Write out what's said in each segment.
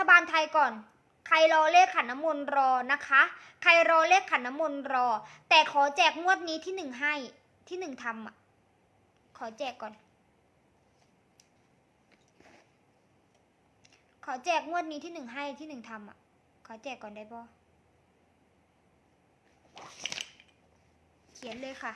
แจกรัฐบาลไทยก่อน ใครรอเลขขันน้ำมนต์รอนะคะ ใครรอเลขขันน้ำมนต์รอ แต่ขอแจกงวดนี้ที่หนึ่งให้ที่หนึ่งทำอะ ขอแจกก่อน ขอแจกงวดนี้ที่หนึ่งให้ที่หนึ่งทำอะ ขอแจกก่อนได้ปะเขียนเลยค่ะ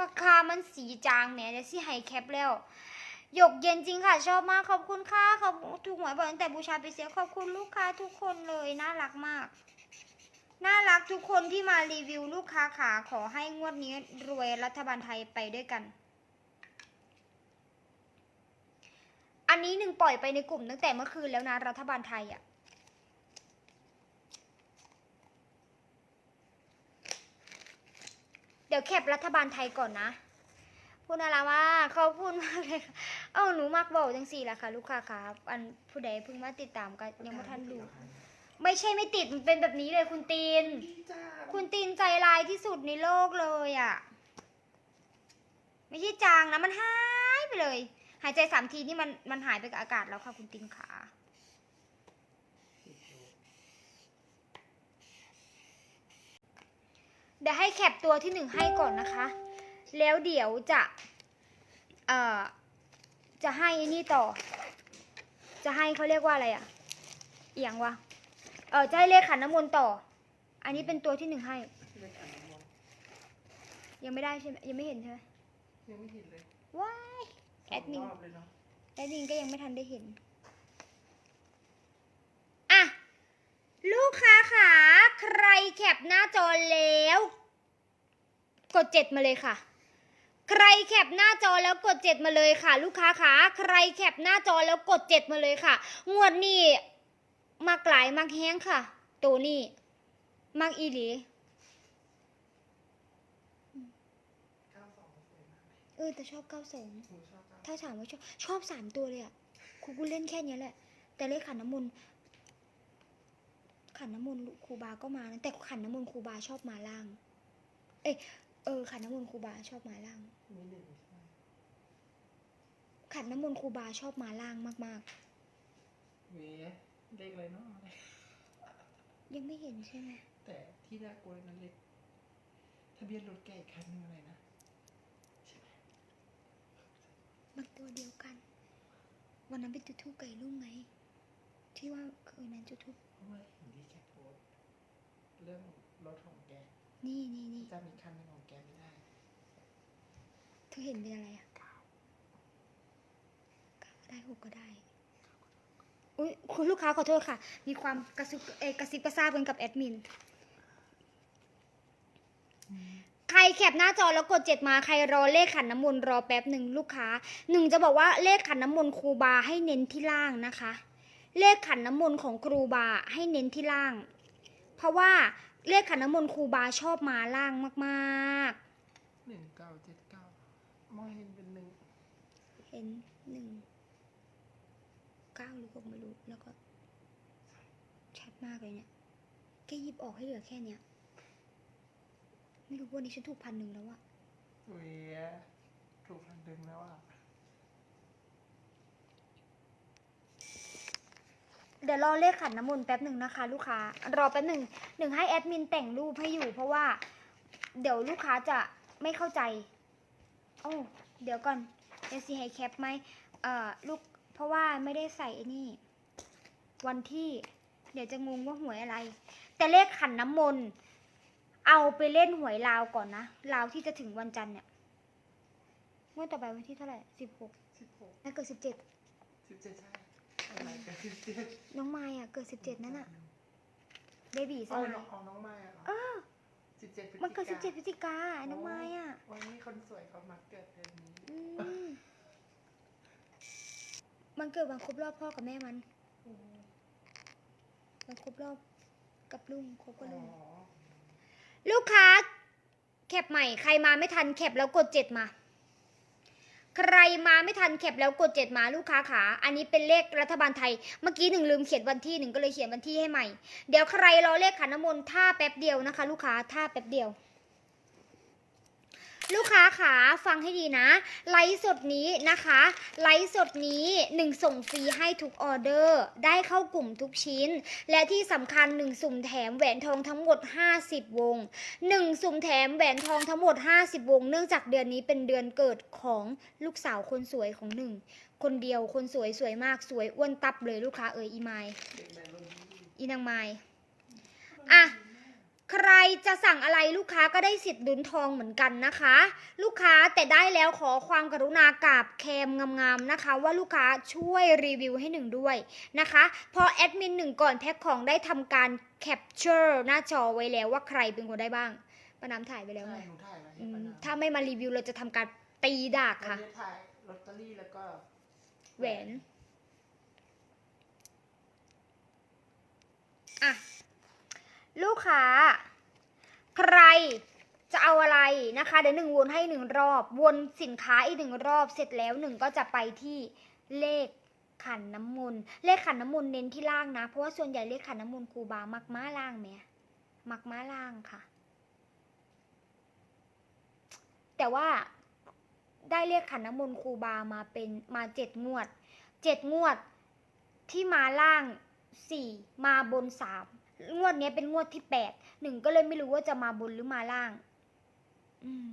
ปากกามันสีจางเนี่ยเดี๋ยวสิให้แคปแล้วหยกเย็นจริงค่ะ ชอบมากขอบคุณค่ะขอบถูกหวยบ่อยตั้งแต่บูชาไปเสียขอบคุณลูกค้าทุกคนเลยน่ารักมาก น่ารักทุกคนที่มารีวิวลูกค้าขาขอให้งวดนี้รวยรัฐบาลไทยไปด้วยกัน อันนี้หนึ่งปล่อยไปในกลุ่มตั้งแต่เมื่อคืนแล้วนะรัฐบาลไทยอะ่ะ เดี๋ยวแคปรัฐบาลไทยก่อนนะพูดอะไรว่าขอบคุณมากเลยค่ะเอ้าหนูมักบอกจังสี่แหละค่ะ ลูกค้าครับอันผู้ใดเพิ่งมาติดตามก็ยังไม่ทันดู ไม่ใช่ไม่ติดมันเป็นแบบนี้เลยคุณตีนจ้าคุณตีนใจร้ายที่สุดในโลกเลยอะ่ะ ไม่ใช่จางนะมันหายไปเลย หายใจสามทีนี่มันมันหายไปกับอากาศแล้วค่ะคุณตีนขา เดี๋ยวให้แคปตัวที่หนึ่งให้ก่อนนะคะ แล้วเดี๋ยวจะเอ่อจะให้ไอ้นี่ต่อ จะให้เขาเรียกว่าอะไรอะเอียงวะเออจะให้เลขขันน้ำมนต์ต่อ อันนี้เป็นตัวที่หนึ่งให้ไม่ขันน้ำมนต์ยังไม่ได้ใช่ไหมยังไม่เห็นใช่ไหมยังไม่เห็นเลยว้ายสแอองดมินรอบเลยเนาะแอดมินก็ยังไม่ทันได้เห็น อะ ลูกค้าขา ใครแคปหน้าจอแล้ว กดเจ็ดมาเลยค่ะ ใครแคปหน้าจอแล้วกดเจ็ดมาเลยค่ะ ลูกค้าขาใครแคปหน้าจอแล้วกดเจ็ดมาเลยค่ะ งวดนี้มากหลายมากแห้งค่ะ ตัวนี้มากอีหลีเอเออแต่ชอบเก้าสองถ้าถามว่าชอบชอบสามตัวเลยอะครูกูเล่นแค่เนี้ยแหละ แต่เลขขันน้ำมนต์ ขันน้ำมนต์ครูบาก็มานะแต่ขันน้ำมนต์ครูบาชอบมาล่าง เอยเออขันน้ำมนต์ครูบาชอบมาล่าง มีหนึ่งใช่ไหมขันน้ำมนต์ครูบาชอบมาล่างมากเว้ยเลขอะไรเนาะๆ ยังไม่เห็นใช่ไหมแต่ที่น่ากลัวนั้นเลขทะเบียนรถแกอีกคันหนึงอะไรนะใช่ไหมมันตัวเดียวกัน วันนั้นเป็นจุดทูปไก่ลุ่งไง ที่ว่าคืนนั้นจุดทูป เพราะว่าเห็นที่แกโพสต์เรื่องรถของแกนี่นี่นี่จะมีคันหนึงของแกไม่ได้เธอเห็นเป็นอะไรอะเก้าก็ได้หกก็ได้ อุ้ยคุณลูกค้าขอโทษค่ะ มีความกระซิบเอยกระซิบกระซาบกันกับแอดมิน ใครแคปหน้าจอแล้วกดเจ็ดมาใครรอเลขขันน้ำมนต์รอแป๊บหนึ่งลูกค้าหนึ่งจะบอกว่าเลขขันน้ำมนต์ครูบาให้เน้นที่ล่างนะคะ เลขขันน้ำมนต์ของครูบาให้เน้นที่ล่าง เพราะว่าเลขขันน้ำมนต์ครูบาชอบมาล่างมากหนึ่งเก้าเจ็ดเก้ามองเห็นเป็นหนึ่งๆ เห็นหนึ่งเก้าหรือหกไม่รู้แล้วก็ ชัดมากเลยเนี่ยแค่หยิบออกให้เหลือแค่เนี้ยไม่รู้วันนี้ฉันถูกพันหนึ่งแล้วอะ เว้ยถูกพันดึงแล้วอะ เดี๋ยวรอเลขขันน้ำมนต์แป๊บหนึ่งนะคะ ลูกค้ารอแป๊บหนึ่งหนึ่งให้แอดมินแต่งรูปให้อยู่ เพราะว่า เดี๋ยวลูกค้าจะไม่เข้าใจโอ้เดี๋ยวก่อนเดี๋ยวสิให้แคปไหมเอ่อลูกเพราะว่าไม่ได้ใส่ไอ้นี่ วันที่ เดี๋ยวจะงงว่าหวยอะไร แต่เลขขันน้ำมนต์เอาไปเล่นหวยลาวก่อนนะลาวที่จะถึงวันจันทร์เนี่ยงวดต่อไปวันที่เท่าไหร่สิบหกสิบหกน่าเกิดสิบเจ็ดสิบเจ็ดใช่ อะไรกันสิบเจ็ดน้องไม้อะเกิดสิบเจ็ดนั่นอะเบบีใช่เอาไหมน้องเอาน้องไม้อะเหรอเออสิบเจ็ดพฤศจิกามันเกิดสิบเจ็ดพฤศจิกาน้องไม้อะวันนี้คนสวยเขามักเกิดเดือนนี้อืมมันเกิดวันครบรอบพ่อกับแม่มันวันครบรอบกับลุงครบกับอ๋ลุองลูกค้าแคปใหม่ใครมาไม่ทันแคปแล้วกดเจ็ดมา ใครมาไม่ทันแคปแล้วกดเจ็ดมาลูกค้าขาอันนี้เป็นเลขรัฐบาลไทย เมื่อกี้หนึ่งลืมเขียนวันที่หนึ่งก็เลยเขียนวันที่ให้ใหม่ เดี๋ยวใครรอเลขขันน้ำมนต์ท่าแป๊บเดียวนะคะ ลูกค้าท่าแป๊บเดียว ลูกค้าขาฟังให้ดีนะ ไลฟ์สดนี้นะคะ ไลฟ์สดนี้หนึ่งส่งฟรีให้ทุกออเดอร์ ได้เข้ากลุ่มทุกชิ้น และที่สำคัญหนึ่งสุ่มแถมแหวนทองทั้งหมด 50 วงหนึ่งสุ่มแถมแหวนทองทั้งหมด 50 วง เนื่องจากเดือนนี้เป็นเดือนเกิดของลูกสาวคนสวยของหนึ่งคนเดียวคนสวยสวยมากสวยอ้วนตับเลยลูกค้าเอ๋ยอีไมลมดีอีนางไมายอะ จะสั่งอะไรลูกค้าก็ได้สิทธิ์ลุ้นทองเหมือนกันนะคะ ลูกค้าแต่ได้แล้วขอความกรุณากราบแคมงามๆนะคะ ว่าลูกค้าช่วยรีวิวให้หนึ่งด้วยนะคะ พอแอดมินหนึ่งก่อนแพ็คของได้ทำการแคปเจอร์หน้าจอไว้แล้วว่าใครเป็นคนได้บ้างป้าน้ำถ่ายไปแล้วใช่ไงหนูถ่ายแล้วอืเห็นมปะนะถ้าไม่มารีวิวเราจะทำการตีดากวันค่ะนี้ถ่ายลอตเตอรี่แล้วก็แหวน อะ ลูกค้า ใครจะเอาอะไรนะคะ เดี๋ยวหนึ่งวนให้หนึ่งรอบ วนสินค้าอีกหนึ่งรอบเสร็จแล้วหนึ่งก็จะไปที่เลขขันน้ำมนต์เลขขันน้ำมนต์เน้นที่ล่างนะ เพราะว่าส่วนใหญ่เลขขันน้ำมนต์ครูบามักม้าล่างแหม่มักม้าล่างค่ะ แต่ว่าได้เลขขันน้ำมนต์ครูบามาเป็นมาเจ็ดงวดเจ็ดงวดที่มาล่างสี่มาบนสาม งวดเนี้ยเป็นงวดที่แปดหนึ่งก็เลยไม่รู้ว่าจะมาบนหรือมาล่าง อืม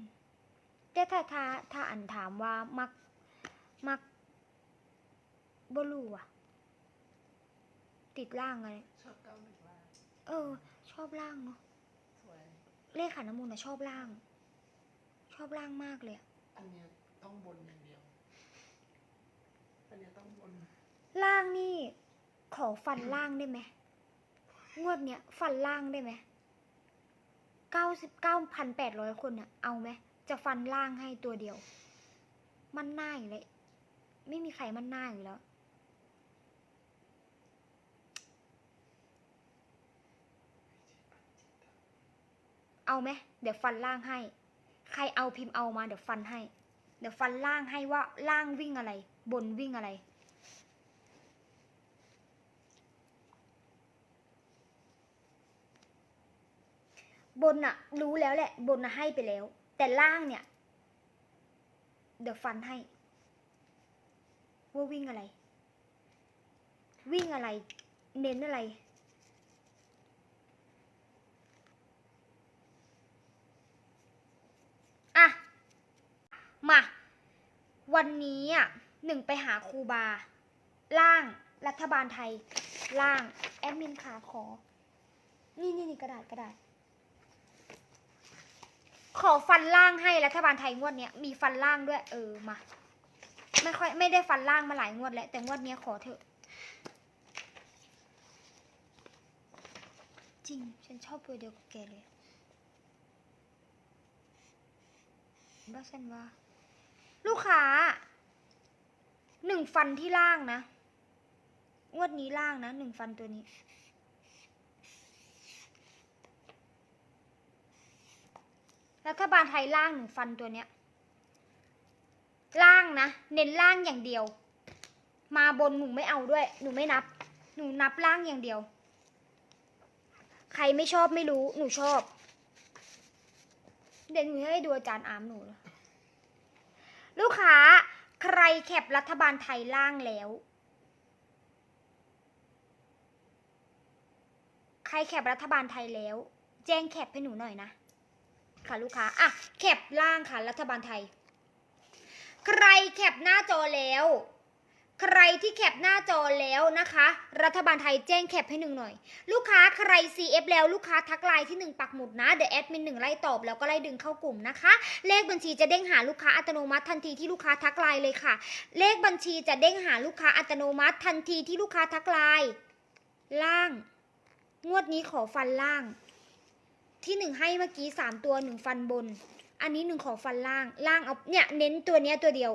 แต่ถ้าถ้าถ้าอันถามว่ามักมักบลูอะติดล่างอะไรชอบเก้าหนึ่งว่าเออ ชอบล่างเนาะสวยเลขขันน้ำมนต์อะชอบล่าง ชอบล่างมากเลยอะอันเนี้ยต้องบนอย่างเดียวอันเนี้ยต้องบนล่างนี่ ขอฟันล่างได้ไหม งวดเนี้ยฟันล่างได้ไหมเก้าสิบเก้าพันแปดร้อยคนอะเอาไหมจะฟันล่างให้ตัวเดียว มันหน้าอยู่เลย ไม่มีใครมันหน้าอยู่แล้ว เอาไหมเดี๋ยวฟันล่างให้ ใครเอาพิมพ์เอามาเดี๋ยวฟันให้ เดี๋ยวฟันล่างให้ว่าล่างวิ่งอะไร บนวิ่งอะไร บนอะรู้แล้วแหละ บนอะให้ไปแล้ว แต่ล่างเนี่ย เดี๋ยวฟันให้ ว่าวิ่งอะไร วิ่งอะไร เน้นอะไร อะ มา วันนี้อะหนึ่งไปหาครูบา ล่างรัฐบาลไทย ล่าง แอดมินขาขอ นี่นี่นี่กระดาษกระดาษ ขอฟันล่างให้รัฐบาลไทยงวดเนี้ยมีฟันล่างด้วย เออมา ไม่ค่อยไม่ได้ฟันล่างมาหลายงวดแล้ว แต่งวดเนี้ยขอเถอะ จริง ฉันชอบตัวเดียวกับแกเลยบ้าฉันว่า ลูกค้าหนึ่งฟันที่ล่างนะ งวดนี้ล่างนะหนึ่งฟันตัวนี้ รัฐบาลไทยล่างหนึ่งฟันตัวเนี้ยล่างนะ เน้นล่างอย่างเดียว มาบนหนูไม่เอาด้วย หนูไม่นับ หนูนับล่างอย่างเดียว ใครไม่ชอบไม่รู้ หนูชอบ เดี๋ยวหนูให้ดูอาจารย์อามหนู ลูกค้าใครแคปรัฐบาลไทยล่างแล้ว ใครแคปรัฐบาลไทยแล้ว แจ้งแคปให้หนูหน่อยนะ ค่ะลูกค้าอะแคปล่างค่ะรัฐบาลไทย ใครแคปหน้าจอแล้ว ใครที่แคปหน้าจอแล้วนะคะ รัฐบาลไทยแจ้งแคปให้หนึ่งหน่อย ลูกค้าใคร CF แล้วลูกค้าทักไลน์ที่หนึ่งปักหมุดนะเดี๋ยวแอดมินหนึ่งไล่ตอบแล้วก็ไล่ดึงเข้ากลุ่มนะคะ เลขบัญชีจะเด้งหาลูกค้าอัตโนมัติทันทีที่ลูกค้าทักไลน์เลยค่ะ เลขบัญชีจะเด้งหาลูกค้าอัตโนมัติทันทีที่ลูกค้าทักไลน์ล่าง งวดนี้ขอฟันล่าง ที่หนึ่งให้เมื่อกี้สามตัวหนึ่งฟันบน อันนี้หนึ่งขอฟันล่าง ล่างเอาเนี่ยเน้นตัวเนี้ยตัวเดียว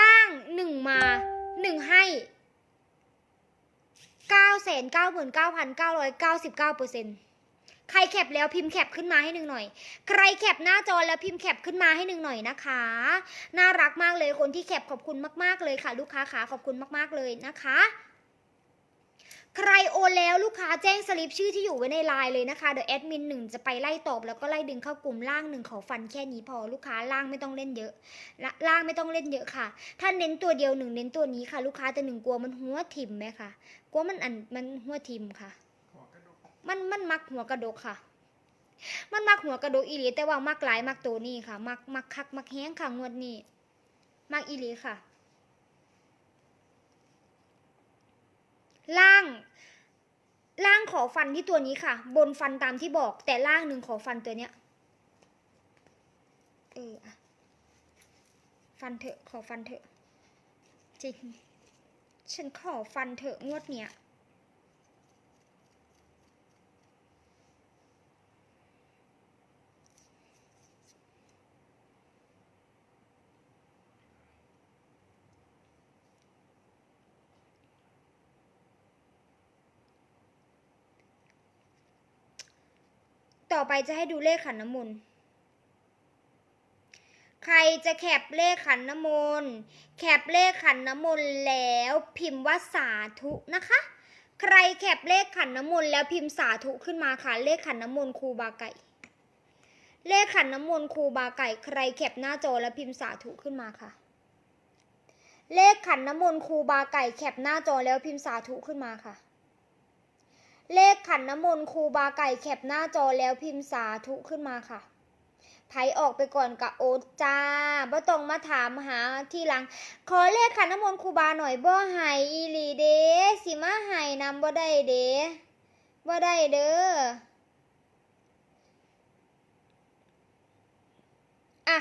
ล่างหนึ่งมาหนึ่งให้เก้าแสนเก้าหมื่นเก้าพันเก้าร้อยเก้าสิบเก้าเปอร์เซ็นใครแคปแล้วพิมพ์แคปขึ้นมาให้หนึ่งหน่อย ใครแคปหน้าจอแล้วพิมพ์แคปขึ้นมาให้หนึ่งหน่อยนะคะ น่ารักมากเลยคนที่แคปขอบคุณมาก ๆเลยค่ะ ลูกค้าขาขอบคุณมาก ๆเลยนะคะ ใครโอนแล้วลูกค้าแจ้งสลิปชื่อที่อยู่ไว้ในไลน์เลยนะคะ เดี๋ยวแอดมินหนึ่งจะไปไล่ตอบแล้วก็ไล่ดึงเข้ากลุ่มล่างหนึ่งขอฟันแค่นี้พอลูกค้าล่างไม่ต้องเล่นเยอะละล่างไม่ต้องเล่นเยอะค่ะ ถ้าเน้นตัวเดียวหนึ่งเน้นตัวนี้ค่ะ ลูกค้าแต่หนึ่งกลัวมันหัวทิมไหมคะกลัวมันอันมันหัวทิมค่ะ มันมันมักหัวกระดกค่ะ มันมักหัวกระดกอีหลีแต่ว่ามักหลายมักตัวนี้ค่ะ มักมักคักมักแห้งค่ะงวดนี้ มักอีหลีค่ะ ล่างล่างขอฟันที่ตัวนี้ค่ะ บนฟันตามที่บอก แต่ล่างหนึ่งขอฟันตัวเนี้ยเอออะฟันเถอะขอฟันเถอะจริงฉันขอฟันเถอะงวดเนี้ย ต่อไปจะให้ดูเลขขันน้ำมนต์ใครจะแคปเลขขันน้ำมนต์แคปเลขขันน้ำมนต์แล้วพิมพ์ว่าสาธุนะคะ ใครแคปเลขขันน้ำมนต์แล้วพิมพ์สาธุขึ้นมาค่ะ เลขขันน้ำมนต์ครูบาไก่ เลขขันน้ำมนต์ครูบาไก่ ใครแคปหน้าจอแล้วพิมพ์สาธุขึ้นมาค่ะ เลขขันน้ำมนต์ครูบาไก่แคปหน้าจอแล้วพิมพ์สาธุขึ้นมาค่ะ เลขขันน้ำมนต์ครูบาไก่แคปหน้าจอแล้วพิมพ์สาธุขึ้นมาค่ะไผออกไปก่อนกับโอ๊ตจ้าบ่ต้องมาถามหาที่หลัง ขอเลขขันน้ำมนต์ครูบาหน่อยบ่ไห้อีหลีเด้สิมาไห้นำบ่ได้เด้บ่ได้เด้ออะ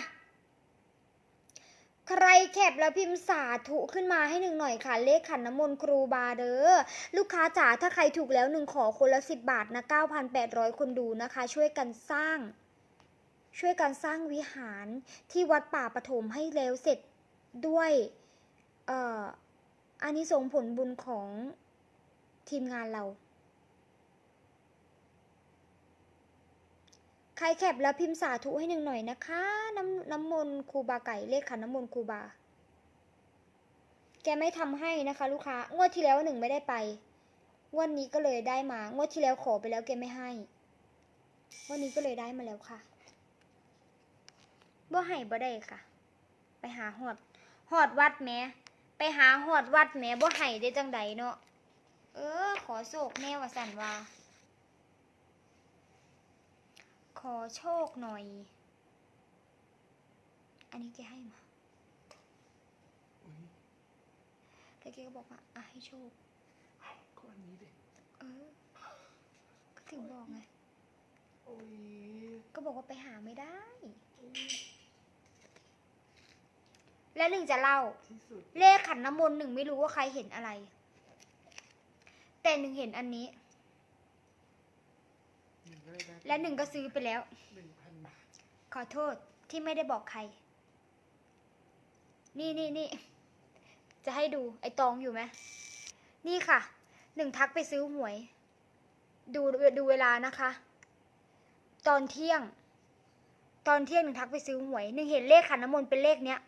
ใครแคปแล้วพิมพ์สาธุขึ้นมาให้หนึ่งหน่อยค่ะ เลขขันน้ำมนต์ครูบาเด้อลูกค้าจ๋าถ้าใครถูกแล้วหนึ่งขอคนละสิบบาทนะ9,800คนดูนะคะ ช่วยกันสร้าง ช่วยกันสร้างวิหารที่วัดป่าปฐมให้แล้วเสร็จด้วยเอ่ออันนี้ส่งส์ผลบุญของทีมงานเรา ครแคปแล้วพิมพ์สาธุให้หนึ่งหน่อยนะคะ น้ำน้ำมนต์ครูบาไก่เลขขันน้ำมนต์ครูบา แกไม่ทำให้นะคะ ลูกค้างวดที่แล้วหนึ่งไม่ได้ไปงวดนี้ก็เลยได้มางวดที่แล้วขอไปแล้วแกไม่ให้งวันนี้ก็เลยได้มาแล้วค่ะบ่ให้บ่ได้ค่ะ ไปหาหอดหอดวัดแม่ไปหาหอดวัดแม่บ่ให้ได้จังใดเนาะเออ ขอโศกแน่ว่าสันว่า ขอโชคหน่อย อันนี้แกให้มาอุ้ยแล้วแกก็บอกว่าอะให้โชคก็อันนี้ดิเออ ก็ถึงบอกไงโอ้ยก็บอกว่าไปหาไม่ได้อุ๊ยและหนึ่งจะเล่า ที่สุด เลขขันน้ำมนต์หนึ่งไม่รู้ว่าใครเห็นอะไร แต่หนึ่งเห็นอันนี้ห นึ่งก็เลยได้และหนึ่งก็ซื้อไปแล้ว หนึ่งพันบาทขอโทษที่ไม่ได้บอกใคร นี่นี่นี่ จะให้ดูไอ้ตองอยู่ไหม นี่ค่ะ หนึ่งทักไปซื้อหวย ดูดูเวลานะคะ ตอนเที่ยง ตอนเที่ยงหนึ่งทักไปซื้อหวย หนึ่งเห็นเลขขันน้ำมนต์เป็นเลขเนี้ย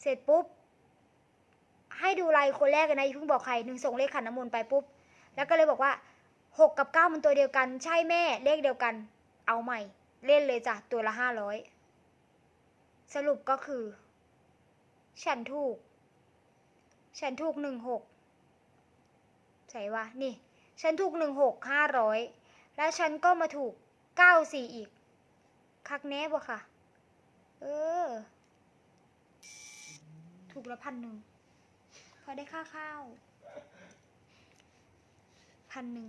เสร็จปุ๊บ ให้ดูรายคนแรกเลยนะอย่าเพิ่งบอกใคร หนึ่งส่งเลขขันน้ำมนต์ไปปุ๊บ แล้วก็เลยบอกว่า หกกับเก้ามันตัวเดียวกัน ใช่แม่เลขเดียวกัน เอาใหม่ เล่นเลยจ้ะ ตัวละห้าร้อยสรุปก็คือ ฉันถูก ฉันถูกหนึ่งหกใช่วะนี่ ฉันถูกหนึ่งหกห้าร้อยแล้วฉันก็มาถูกเก้าสี่อีก คักแน่บ่ค่ะ เออ ถูกละพันหนึ่งพอได้ค่าข้าวพันหนึ่ง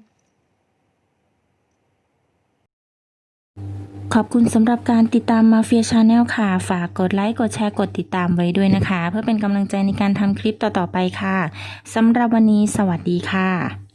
ขอบคุณสำหรับการติดตามมาเฟียชาแนลค่ะ ฝากกดไลค์ กดแชร์ กดติดตามไว้ด้วยนะคะ เพื่อเป็นกำลังใจในการทำคลิปต่อๆไปค่ะ สำหรับวันนี้สวัสดีค่ะ